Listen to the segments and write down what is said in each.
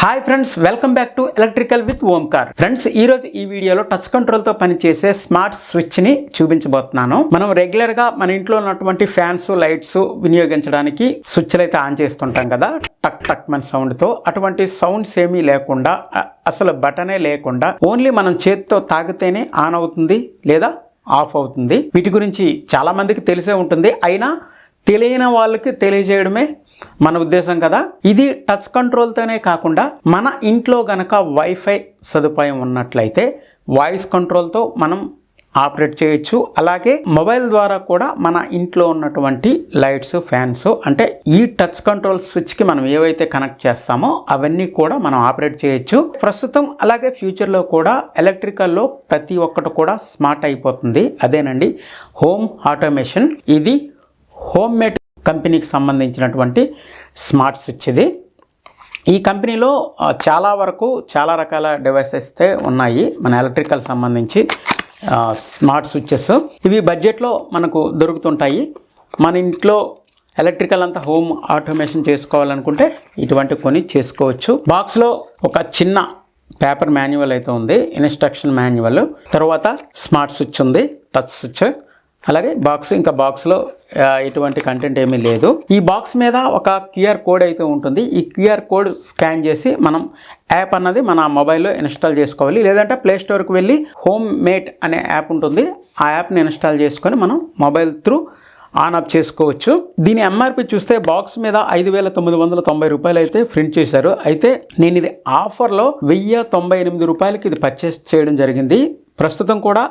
Hi friends welcome back to electrical with Omkar friends ఈ రోజు ఈ వీడియోలో టచ్ కంట్రోల్తో పనిచేసే స్మార్ట్ స్విచ్ని చూపించబోతున్నాను. మనం రెగ్యులర్గా మన ఇంట్లో ఉన్నటువంటి ఫ్యాన్స్ లైట్స్ వినియోగించడానికి స్విచ్లు అయితే ఆన్ చేస్తుంటాం కదా. టక్ టక్ మన సౌండ్తో. అటువంటి సౌండ్స్ ఏమీ లేకుండా అసలు బటనే లేకుండా ఓన్లీ మనం చేతితో తాగితేనే ఆన్ అవుతుంది లేదా ఆఫ్ అవుతుంది. వీటి గురించి చాలా మందికి తెలిసే ఉంటుంది. అయినా తెలియని వాళ్ళకి తెలియజేయడమే మన ఉద్దేశం కదా? ఇది టచ్ కంట్రోల్తోనే కాకుండా మన ఇంట్లో గనక వైఫై సదుపాయం ఉన్నట్లయితే వాయిస్ కంట్రోల్తో మనం ఆపరేట్ చేయొచ్చు. అలాగే మొబైల్ ద్వారా కూడా మన ఇంట్లో ఉన్నటువంటి లైట్స్ ఫ్యాన్స్ అంటే ఈ టచ్ కంట్రోల్ స్విచ్కి మనం ఏవైతే కనెక్ట్ చేస్తామో అవన్నీ కూడా మనం ఆపరేట్ చేయొచ్చు. ప్రస్తుతం అలాగే ఫ్యూచర్లో కూడా ఎలక్ట్రికల్లో ప్రతి ఒక్కటి కూడా స్మార్ట్ అయిపోతుంది. అదేనండి హోమ్ ఆటోమేషన్ ఇది హోమ్మేడ్ కంపెనీకి సంబంధించినటువంటి స్మార్ట్ స్విచ్ ఇది ఈ కంపెనీలో చాలా వరకు చాలా రకాల డివైసెస్ ఉన్నాయి. మన ఎలక్ట్రికల్ సంబంధించి స్మార్ట్ స్విచ్చెస్. ఇవి బడ్జెట్లో మనకు దొరుకుతుంటాయి. మన ఇంట్లో ఎలక్ట్రికల్ అంతా హోమ్ ఆటోమేషన్ చేసుకోవాలనుకుంటే ఇటువంటి కొని చేసుకోవచ్చు. బాక్స్లో ఒక చిన్న పేపర్ మాన్యువల్ అయితే ఉంది. Instruction manual. తర్వాత స్మార్ట్ స్విచ్ ఉంది. Touch switch. అలాగే బాక్స్ ఇంకా బాక్స్లో ఎటువంటి కంటెంట్ ఏమీ లేదు. ఈ బాక్స్ మీద ఒక క్యూఆర్ కోడ్ అయితే ఉంటుంది. ఈ క్యూఆర్ కోడ్ స్కాన్ చేసి మనం యాప్ అన్నది మన మొబైల్లో ఇన్స్టాల్ చేసుకోవాలి. లేదంటే ప్లే స్టోర్కి వెళ్ళి హోమ్ మేట్ అనే యాప్ ఉంటుంది. ఆ యాప్ని ఇన్స్టాల్ చేసుకొని మనం మొబైల్ త్రూ ఆన్ ఆఫ్ చేసుకోవచ్చు. దీని ఎంఆర్పి చూస్తే బాక్స్ మీద ఐదు వేల తొమ్మిది వందల తొంభై రూపాయలు అయితే ప్రింట్ చేశారు. అయితే నేను ఇది ఆఫర్లో వెయ్యి తొంభై ఎనిమిది రూపాయలకి ఇది పర్చేస్ చేయడం జరిగింది. ప్రస్తుతం కూడా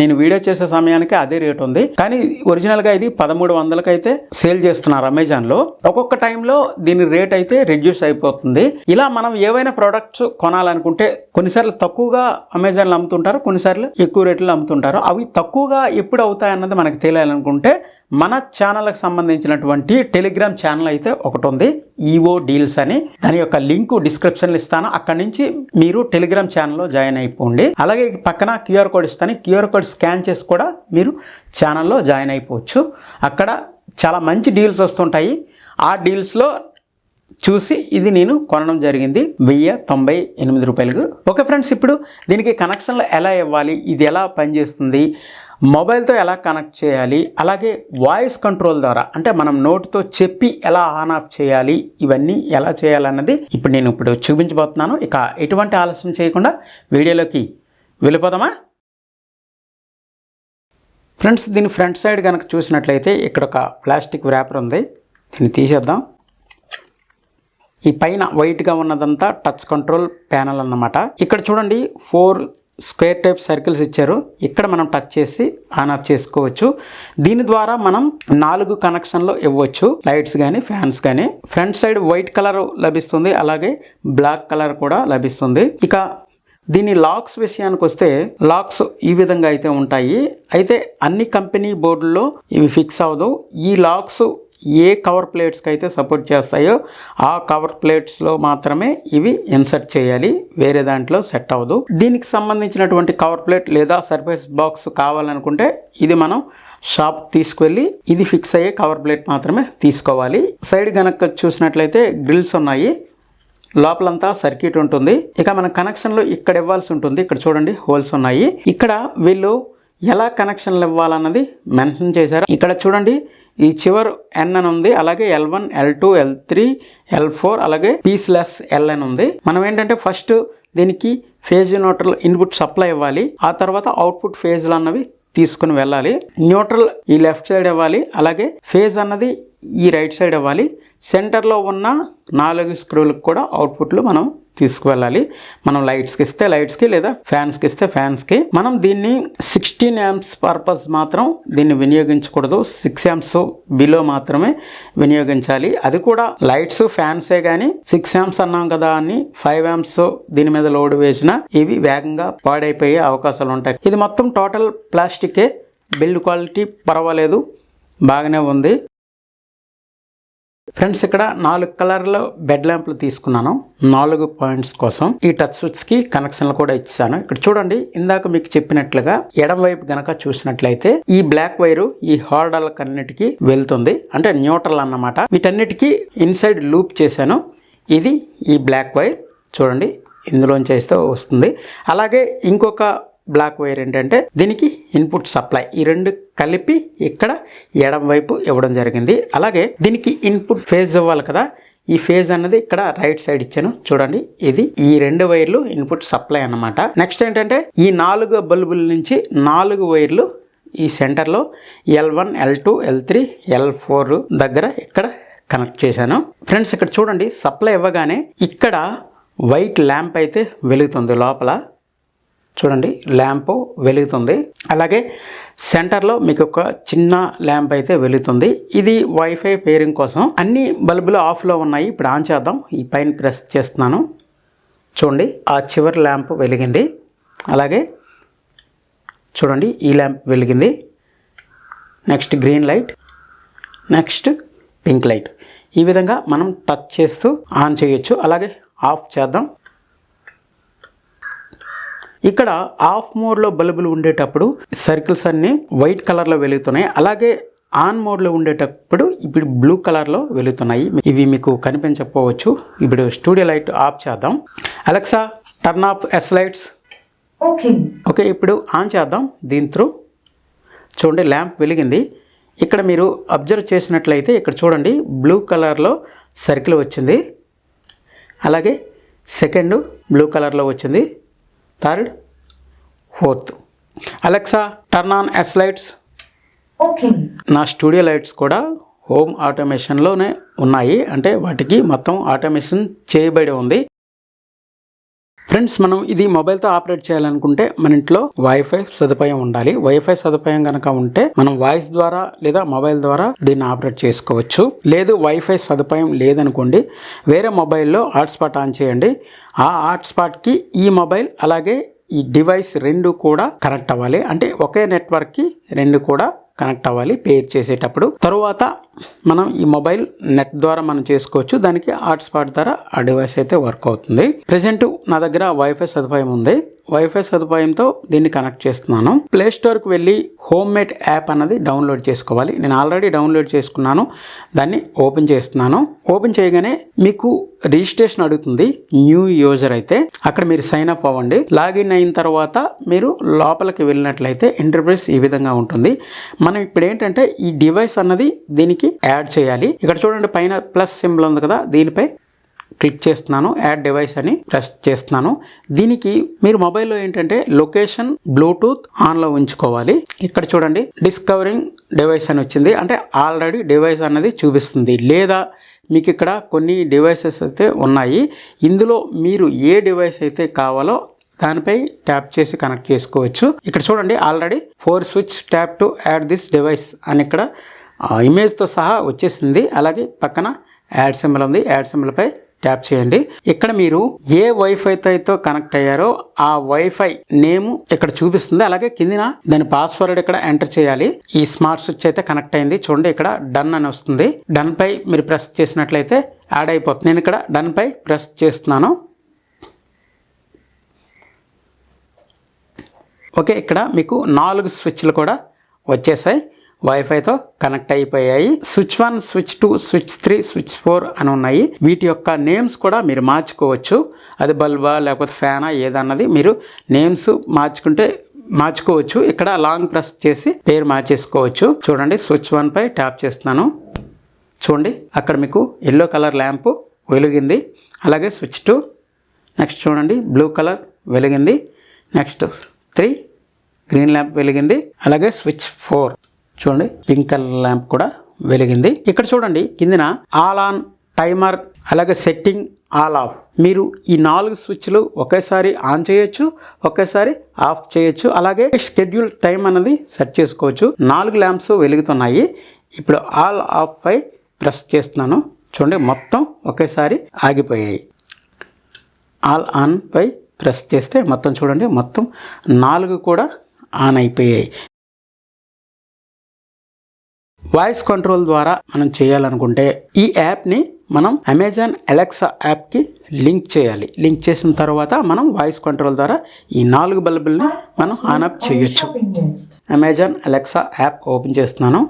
నేను వీడియో చేసే సమయానికి అదే రేట్ ఉంది. కానీ ఒరిజినల్గా ఇది పదమూడు వందలకి అయితే సేల్ చేస్తున్నారు అమెజాన్లో. ఒక్కొక్క టైంలో దీని రేట్ అయితే రెడ్యూస్ అయిపోతుంది. ఇలా మనం ఏవైనా ప్రోడక్ట్స్ కొనాలనుకుంటే కొన్నిసార్లు తక్కువగా అమెజాన్లో అమ్ముతుంటారు కొన్నిసార్లు ఎక్కువ రేట్లో అమ్ముతుంటారు. అవి తక్కువగా ఎప్పుడు అవుతాయి అన్నది మనకు తెలియాలనుకుంటే మన ఛానల్కి సంబంధించినటువంటి టెలిగ్రామ్ ఛానల్ అయితే ఒకటి ఉంది ఈవో డీల్స్ అని. దాని యొక్క లింక్ డిస్క్రిప్షన్లో ఇస్తాను. అక్కడి నుంచి మీరు టెలిగ్రామ్ ఛానల్లో జాయిన్ అయిపోండి. అలాగే పక్కన క్యూఆర్ కోడ్ ఇస్తాను. క్యూఆర్ కోడ్ స్కాన్ చేసి కూడా మీరు ఛానల్లో జాయిన్ అయిపోవచ్చు. అక్కడ చాలా మంచి డీల్స్ వస్తుంటాయి. ఆ డీల్స్లో చూసి ఇది నేను కొనడం జరిగింది. వెయ్యి తొంభై ఎనిమిది రూపాయలకు. ఓకే ఫ్రెండ్స్ ఇప్పుడు దీనికి కనెక్షన్లు ఎలా ఇవ్వాలి? ఇది ఎలా పనిచేస్తుంది? మొబైల్తో ఎలా కనెక్ట్ చేయాలి అలాగే వాయిస్ కంట్రోల్ ద్వారా అంటే మనం నోటుతో చెప్పి ఎలా ఆన్ ఆఫ్ చేయాలి ఇవన్నీ ఎలా చేయాలన్నది ఇప్పుడు నేను ఇప్పుడు చూపించబోతున్నాను. ఇక ఎటువంటి ఆలస్యం చేయకుండా వీడియోలోకి వెళ్ళిపోదామా? ఫ్రెండ్స్ దీని ఫ్రంట్ సైడ్ కనుక చూసినట్లయితే ఇక్కడ ఒక ప్లాస్టిక్ వ్రాపర్ ఉంది. దీన్ని తీసేద్దాం. ఈ పైన వైట్గా ఉన్నదంతా టచ్ కంట్రోల్ ప్యానల్ అన్నమాట. ఇక్కడ చూడండి ఫోర్ స్క్వేర్ టైప్ సర్కిల్స్ ఇచ్చారు. ఇక్కడ మనం టచ్ చేసి ఆన్ ఆఫ్ చేసుకోవచ్చు. దీని ద్వారా మనం నాలుగు కనెక్షన్లు ఇవ్వచ్చు. లైట్స్ కానీ ఫ్యాన్స్ కానీ ఫ్రంట్ సైడ్ వైట్ కలర్ లభిస్తుంది. అలాగే బ్లాక్ కలర్ కూడా లభిస్తుంది. ఇక దీని లాక్స్ విషయానికి వస్తే లాక్స్ ఈ విధంగా అయితే ఉంటాయి. అయితే అన్ని కంపెనీ బోర్డుల్లో ఇవి ఫిక్స్ అవ్వదు. ఈ లాక్స్ ఏ కవర్ ప్లేట్స్కి అయితే సపోర్ట్ చేస్తాయో ఆ కవర్ ప్లేట్స్లో మాత్రమే ఇవి ఇన్సర్ట్ చేయాలి. వేరే దాంట్లో సెట్ అవ్వదు. దీనికి సంబంధించినటువంటి కవర్ ప్లేట్ లేదా సర్ఫేస్ బాక్స్ కావాలనుకుంటే ఇది మనం షాప్ తీసుకువెళ్ళి ఇది ఫిక్స్ అయ్యే కవర్ ప్లేట్ మాత్రమే తీసుకోవాలి. సైడ్ కనుక చూసినట్లయితే గ్రిల్స్ ఉన్నాయి. లోపలంతా సర్క్యూట్ ఉంటుంది. ఇక మన కనెక్షన్లు ఇక్కడ ఇవ్వాల్సి ఉంటుంది. ఇక్కడ చూడండి హోల్స్ ఉన్నాయి. ఇక్కడ వీళ్ళు ఎలా కనెక్షన్లు ఇవ్వాలన్నది మెన్షన్ చేశారు. ఇక్కడ చూడండి ఈ చివరి ఎన్ అని ఉంది అలాగే L one L two L three L four అలాగే పీస్లెస్ ఎల్ అని ఉంది. మనం ఏంటంటే ఫస్ట్ దీనికి ఫేజ్ న్యూట్రల్ ఇన్పుట్ సప్లై ఇవ్వాలి ఆ తర్వాత అవుట్పుట్ ఫేజ్లు అన్నవి తీసుకుని వెళ్ళాలి. న్యూట్రల్ ఈ లెఫ్ట్ సైడ్ ఇవ్వాలి అలాగే ఫేజ్ అన్నది ఈ రైట్ సైడ్ ఇవ్వాలి. సెంటర్లో ఉన్న నాలుగు స్క్రూలకు కూడా అవుట్పుట్లు మనం తీసుకువెళ్ళాలి. మనం లైట్స్కి ఇస్తే లైట్స్కి లేదా ఫ్యాన్స్కి ఇస్తే ఫ్యాన్స్కి. మనం దీన్ని సిక్స్టీన్ యాంప్స్ పర్పస్ మాత్రం దీన్ని వినియోగించకూడదు. సిక్స్ యామ్స్ బిలో మాత్రమే వినియోగించాలి. అది కూడా లైట్స్ ఫ్యాన్సే కానీ సిక్స్ యామ్స్ అన్నాం కదా అని ఫైవ్ యాంప్స్ దీని మీద లోడ్ వేసినా ఇవి వేగంగా పాడైపోయే అవకాశాలు ఉంటాయి. ఇది మొత్తం టోటల్ ప్లాస్టికే. బిల్డ్ క్వాలిటీ పర్వాలేదు. బాగానే ఉంది. ఫ్రెండ్స్ ఇక్కడ నాలుగు కలర్లో బెడ్ ల్యాంప్లు తీసుకున్నాను. నాలుగు పాయింట్స్ కోసం. ఈ టచ్ స్విచ్కి కనెక్షన్లు కూడా ఇచ్చాను. ఇక్కడ చూడండి ఇందాక మీకు చెప్పినట్లుగా ఎడం వైపు గనక చూసినట్లయితే ఈ బ్లాక్ వైరు ఈ హోల్డర్లకన్నిటికీ వెళ్తుంది. అంటే న్యూట్రల్ అన్నమాట. వీటన్నిటికీ ఇన్సైడ్ లూప్ చేశాను. ఇది ఈ బ్లాక్ వైర్ చూడండి ఇందులోంచి వేస్తే వస్తుంది. అలాగే ఇంకొక బ్లాక్ వైర్ ఏంటంటే దీనికి ఇన్పుట్ సప్లై. ఈ రెండు కలిపి ఇక్కడ ఎడం వైపు ఇవ్వడం జరిగింది. అలాగే దీనికి ఇన్పుట్ ఫేజ్ ఇవ్వాలి కదా. ఈ ఫేజ్ అన్నది ఇక్కడ రైట్ సైడ్ ఇచ్చాను. చూడండి ఇది ఈ రెండు వైర్లు ఇన్పుట్ సప్లై అన్నమాట. నెక్స్ట్ ఏంటంటే ఈ నాలుగు బల్బుల నుంచి నాలుగు వైర్లు ఈ సెంటర్లో L one L two L three L four దగ్గర ఇక్కడ కనెక్ట్ చేశాను. ఫ్రెండ్స్ ఇక్కడ చూడండి సప్లై ఇవ్వగానే ఇక్కడ వైట్ ల్యాంప్ అయితే వెలుగుతుంది లోపల. చూడండి ల్యాంప్ వెలుగుతుంది. అలాగే సెంటర్లో మీకు ఒక చిన్న ల్యాంప్ అయితే వెలుగుతుంది. ఇది వైఫై పేరింగ్ కోసం. అన్ని బల్బులు ఆఫ్లో ఉన్నాయి. ఇప్పుడు ఆన్ చేద్దాం. ఈ పైన ప్రెస్ చేస్తున్నాను. చూడండి ఆ చివరి ల్యాంప్ వెలిగింది. అలాగే చూడండి ఈ ల్యాంప్ వెలిగింది. Next green light. Next pink light. ఈ విధంగా మనం టచ్ చేస్తూ ఆన్ చేయొచ్చు. అలాగే ఆఫ్ చేద్దాం. ఇక్కడ ఆఫ్ మోడ్లో బల్బులు ఉండేటప్పుడు సర్కిల్స్ అన్నీ వైట్ కలర్లో వెలుగుతున్నాయి. అలాగే ఆన్ మోడ్లో ఉండేటప్పుడు ఇప్పుడు బ్లూ కలర్లో వెలుగుతున్నాయి. ఇవి మీకు కనిపించకపోవచ్చు. ఇప్పుడు స్టూడియో లైట్ ఆఫ్ చేద్దాం. Alexa turn off S lights. Okay. Okay ఇప్పుడు ఆన్ చేద్దాం. దీని త్రూ చూడండి ల్యాంప్ వెలిగింది. ఇక్కడ మీరు అబ్జర్వ్ చేసినట్లయితే ఇక్కడ చూడండి బ్లూ కలర్లో సర్కిల్ వచ్చింది. అలాగే సెకండ్ బ్లూ కలర్లో వచ్చింది. Third fourth. Alexa turn on S lights. నా స్టూడియో లైట్స్ కూడా హోమ్ ఆటోమేషన్లోనే ఉన్నాయి. అంటే వాటికి మొత్తం ఆటోమేషన్ చేయబడి ఉంది. ఫ్రెండ్స్ మనం ఇది మొబైల్తో ఆపరేట్ చేయాలనుకుంటే మన ఇంట్లో వైఫై సదుపాయం ఉండాలి. వైఫై సదుపాయం కనుక ఉంటే మనం వాయిస్ ద్వారా లేదా మొబైల్ ద్వారా దీన్ని ఆపరేట్ చేసుకోవచ్చు. లేదు వైఫై సదుపాయం లేదనుకోండి వేరే మొబైల్లో హాట్స్పాట్ ఆన్ చేయండి. ఆ హాట్స్పాట్కి ఈ మొబైల్ అలాగే ఈ డివైస్ రెండు కూడా కనెక్ట్ అవ్వాలి. అంటే ఒకే నెట్వర్క్కి రెండు కూడా కనెక్ట్ అవ్వాలి పేర్ చేసేటప్పుడు. తరువాత మనం ఈ మొబైల్ నెట్ ద్వారా మనం చేసుకోవచ్చు. దానికి హాట్స్పాట్ ద్వారా ఆ డివైస్ అయితే వర్క్ అవుతుంది. ప్రజెంట్ నా దగ్గర వైఫై సదుపాయం ఉంది. వైఫై సదుపాయంతో దీన్ని కనెక్ట్ చేస్తున్నాను. ప్లే స్టోర్కి వెళ్ళి హోమ్ మేడ్ యాప్ అన్నది డౌన్లోడ్ చేసుకోవాలి. నేను ఆల్రెడీ డౌన్లోడ్ చేసుకున్నాను. దాన్ని ఓపెన్ చేస్తున్నాను. ఓపెన్ చేయగానే మీకు రిజిస్ట్రేషన్ అడుగుతుంది. న్యూ యూజర్ అయితే అక్కడ మీరు సైన్ అప్ అవ్వండి. లాగిన్ అయిన తర్వాత మీరు లోపలికి వెళ్ళినట్లయితే ఇంటర్ఫేస్ ఈ విధంగా ఉంటుంది. మనం ఇప్పుడు ఏంటంటే ఈ డివైస్ అన్నది దీనికి యాడ్ చేయాలి. ఇక్కడ చూడండి పైన ప్లస్ సింబల్ ఉంది కదా దీనిపై క్లిక్ చేస్తున్నాను యాడ్ డివైస్ అని ప్రెస్ చేస్తున్నాను. దీనికి మీరు మొబైల్లో ఏంటంటే లొకేషన్ బ్లూటూత్ ఆన్లో ఉంచుకోవాలి. ఇక్కడ చూడండి డిస్కవరింగ్ డివైస్ అని వచ్చింది. అంటే ఆల్రెడీ డివైస్ అన్నది చూపిస్తుంది. లేదా మీకు ఇక్కడ కొన్ని డివైసెస్ అయితే ఉన్నాయి. ఇందులో మీరు ఏ డివైస్ అయితే కావాలో దానిపై ట్యాప్ చేసి కనెక్ట్ చేసుకోవచ్చు. ఇక్కడ చూడండి already four switch tap to add this device అని ఇక్కడ ఇమేజ్తో సహా వచ్చేసింది. అలాగే పక్కన యాడ్ సింబల్ ఉంది. యాడ్ సింబల్పై ట్యాప్ చేయండి. ఇక్కడ మీరు ఏ వైఫైతో అయితే కనెక్ట్ అయ్యారో ఆ వైఫై నేమ్ ఇక్కడ చూపిస్తుంది. అలాగే కిందిన దాని పాస్వర్డ్ ఇక్కడ ఎంటర్ చేయాలి. ఈ స్మార్ట్ స్విచ్ అయితే కనెక్ట్ అయింది. చూడండి ఇక్కడ డన్ అని వస్తుంది. డన్ పై మీరు ప్రెస్ చేసినట్లయితే యాడ్ అయిపోతుంది. నేను ఇక్కడ డన్ పై ప్రెస్ చేస్తున్నాను. ఓకే ఇక్కడ మీకు నాలుగు స్విచ్లు కూడా వచ్చేసాయి. వైఫైతో కనెక్ట్ అయిపోయాయి. Switch one switch two switch three switch four అని ఉన్నాయి. వీటి యొక్క నేమ్స్ కూడా మీరు మార్చుకోవచ్చు. అది బల్బా లేకపోతే ఫ్యానా ఏదన్నది మీరు నేమ్స్ మార్చుకుంటే మార్చుకోవచ్చు. ఇక్కడ లాంగ్ ప్రెస్ చేసి పేరు మార్చేసుకోవచ్చు. చూడండి స్విచ్ వన్ పై ట్యాప్ చేస్తున్నాను. చూడండి అక్కడ మీకు ఎల్లో కలర్ ల్యాంప్ వెలిగింది. అలాగే స్విచ్ టూ నెక్స్ట్ చూడండి బ్లూ కలర్ వెలిగింది. నెక్స్ట్ త్రీ గ్రీన్ ల్యాంప్ వెలిగింది. అలాగే స్విచ్ ఫోర్ చూడండి పింక్ కలర్ ల్యాంప్ కూడా వెలిగింది. ఇక్కడ చూడండి కిందిన ఆల్ ఆన్ టైమర్ అలాగే సెట్టింగ్ ఆల్ ఆఫ్. మీరు ఈ నాలుగు స్విచ్లు ఒకేసారి ఆన్ చేయొచ్చు ఒకేసారి ఆఫ్ చేయొచ్చు అలాగే షెడ్యూల్ టైం అనేది సెట్ చేసుకోవచ్చు. నాలుగు ల్యాంప్స్ వెలుగుతున్నాయి. ఇప్పుడు ఆల్ ఆఫ్ పై ప్రెస్ చేస్తున్నాను. చూడండి మొత్తం ఒకేసారి ఆగిపోయాయి. ఆల్ ఆన్ పై ప్రెస్ చేస్తే మొత్తం చూడండి మొత్తం నాలుగు కూడా ఆన్ అయిపోయాయి. వాయిస్ కంట్రోల్ ద్వారా మనం చేయాలనుకుంటే ఈ యాప్ని మనం అమెజాన్ అలెక్సా యాప్కి లింక్ చేయాలి. లింక్ చేసిన తర్వాత మనం వాయిస్ కంట్రోల్ ద్వారా ఈ నాలుగు బల్బుల్ని మనం ఆన్ ఆఫ్ చేయొచ్చు. అమెజాన్ అలెక్సా యాప్ ఓపెన్ చేస్తున్నాను.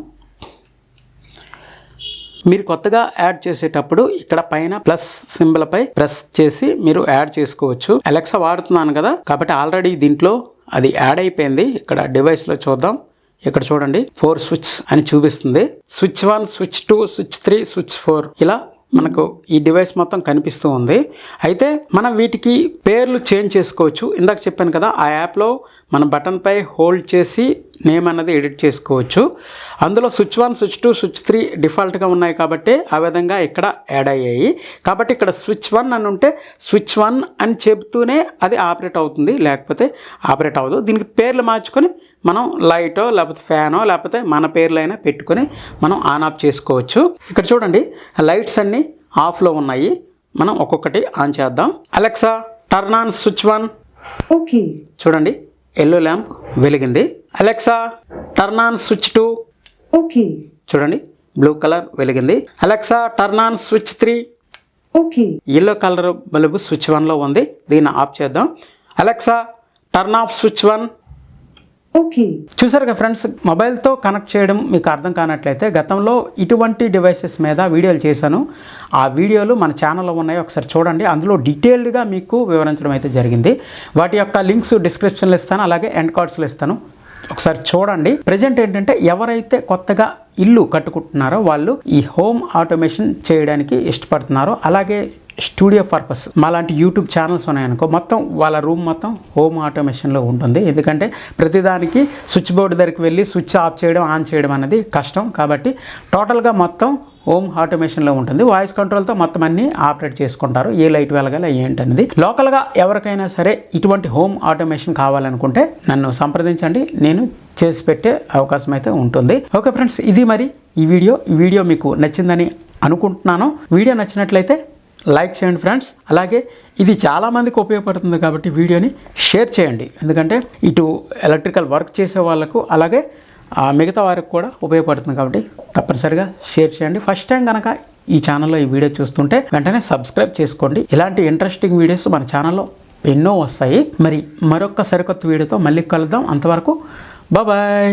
మీరు కొత్తగా యాడ్ చేసేటప్పుడు ఇక్కడ పైన ప్లస్ సింబల్ పై ప్రెస్ చేసి మీరు యాడ్ చేసుకోవచ్చు. అలెక్సా వాడుతున్నాను కదా కాబట్టి ఆల్రెడీ దీంట్లో అది యాడ్ అయిపోయింది. ఇక్కడ డివైస్లో చూద్దాం. ఇక్కడ చూడండి ఫోర్ స్విచ్ అని చూపిస్తుంది. Switch one switch two switch three switch four ఇలా మనకు ఈ డివైస్ మొత్తం కనిపిస్తూ ఉంది. అయితే మనం వీటికి పేర్లు చేంజ్ చేసుకోవచ్చు. ఇందాక చెప్పాను కదా ఆ యాప్లో మన బటన్పై హోల్డ్ చేసి నేమ్ అన్నది ఎడిట్ చేసుకోవచ్చు. అందులో switch one switch two switch three డిఫాల్ట్గా ఉన్నాయి కాబట్టి ఆ విధంగా ఇక్కడ యాడ్ అయ్యాయి. కాబట్టి ఇక్కడ స్విచ్ వన్ అని ఉంటే స్విచ్ వన్ అని చెబుతూనే అది ఆపరేట్ అవుతుంది. లేకపోతే ఆపరేట్ అవ్వదు. దీనికి పేర్లు మార్చుకొని మనం లైటో లేకపోతే ఫ్యానో లేకపోతే మన పేర్లైనా పెట్టుకొని మనం ఆన్ ఆఫ్ చేసుకోవచ్చు. ఇక్కడ చూడండి లైట్స్ అన్నీ ఆఫ్లో ఉన్నాయి. మనం ఒక్కొక్కటి ఆన్ చేద్దాం. Alexa turn on switch one Okay. చూడండి ఎల్లో ల్యాంప్ వెలిగింది. Alexa turn on switch two. Okay. చూడండి బ్లూ కలర్ వెలిగింది. Alexa turn on switch three. Okay. Yellow colour bulb switch వన్లో ఉంది. దీన్ని ఆఫ్ చేద్దాం. Alexa turn off switch one. చూసారు చూసారుగా ఫ్రెండ్స్ మొబైల్తో కనెక్ట్ చేయడం మీకు అర్థం కానట్లయితే గతంలో ఇటువంటి డివైసెస్ మీద వీడియోలు చేశాను. ఆ వీడియోలు మన ఛానల్లో ఉన్నాయి ఒకసారి చూడండి. అందులో డీటెయిల్డ్గా మీకు వివరించడం అయితే జరిగింది. వాటి యొక్క లింక్స్ డిస్క్రిప్షన్లో ఇస్తాను అలాగే ఎండ్ కార్డ్స్లో ఇస్తాను. ఒకసారి చూడండి. ప్రజెంట్ ఏంటంటే ఎవరైతే కొత్తగా ఇల్లు కట్టుకుంటున్నారో వాళ్ళు ఈ హోమ్ ఆటోమేషన్ చేయడానికి ఇష్టపడుతున్నారో అలాగే స్టూడియో పర్పస్. మాలాంటి యూట్యూబ్ ఛానల్స్ ఉన్నాయనుకో మొత్తం వాళ్ళ రూమ్ మొత్తం హోమ్ ఆటోమేషన్లో ఉంటుంది. ఎందుకంటే ప్రతిదానికి స్విచ్ బోర్డు దగ్గరికి వెళ్ళి స్విచ్ ఆఫ్ చేయడం ఆన్ చేయడం అనేది కష్టం. కాబట్టి టోటల్గా మొత్తం హోమ్ ఆటోమేషన్లో ఉంటుంది. వాయిస్ కంట్రోల్తో మొత్తం అన్ని ఆపరేట్ చేసుకుంటారు. ఏ లైట్ వెలగాలి ఏంటనేది లోకల్గా ఎవరికైనా సరే ఇటువంటి హోమ్ ఆటోమేషన్ కావాలనుకుంటే నన్ను సంప్రదించండి. నేను చేసి పెట్టే అవకాశం అయితే ఉంటుంది. ఓకే ఫ్రెండ్స్ ఇది మరి ఈ వీడియో. ఈ వీడియో మీకు నచ్చిందని అనుకుంటున్నాను. వీడియో నచ్చినట్లయితే లైక్ చేయండి ఫ్రెండ్స్. అలాగే ఇది చాలామందికి ఉపయోగపడుతుంది కాబట్టి వీడియోని షేర్ చేయండి. ఎందుకంటే ఇటు ఎలక్ట్రికల్ వర్క్ చేసే వాళ్ళకు అలాగే ఆ, మిగతా వారికి కూడా ఉపయోగపడుతుంది కాబట్టి తప్పనిసరిగా షేర్ చేయండి. ఫస్ట్ టైం కనుక ఈ ఛానల్లో ఈ వీడియో చూస్తుంటే వెంటనే సబ్స్క్రైబ్ చేసుకోండి. ఇలాంటి ఇంట్రెస్టింగ్ వీడియోస్ మన ఛానల్లో ఎన్నో వస్తాయి. మరి మరొక సరికొత్త వీడియోతో మళ్ళీ కలుద్దాం. అంతవరకు బాయ్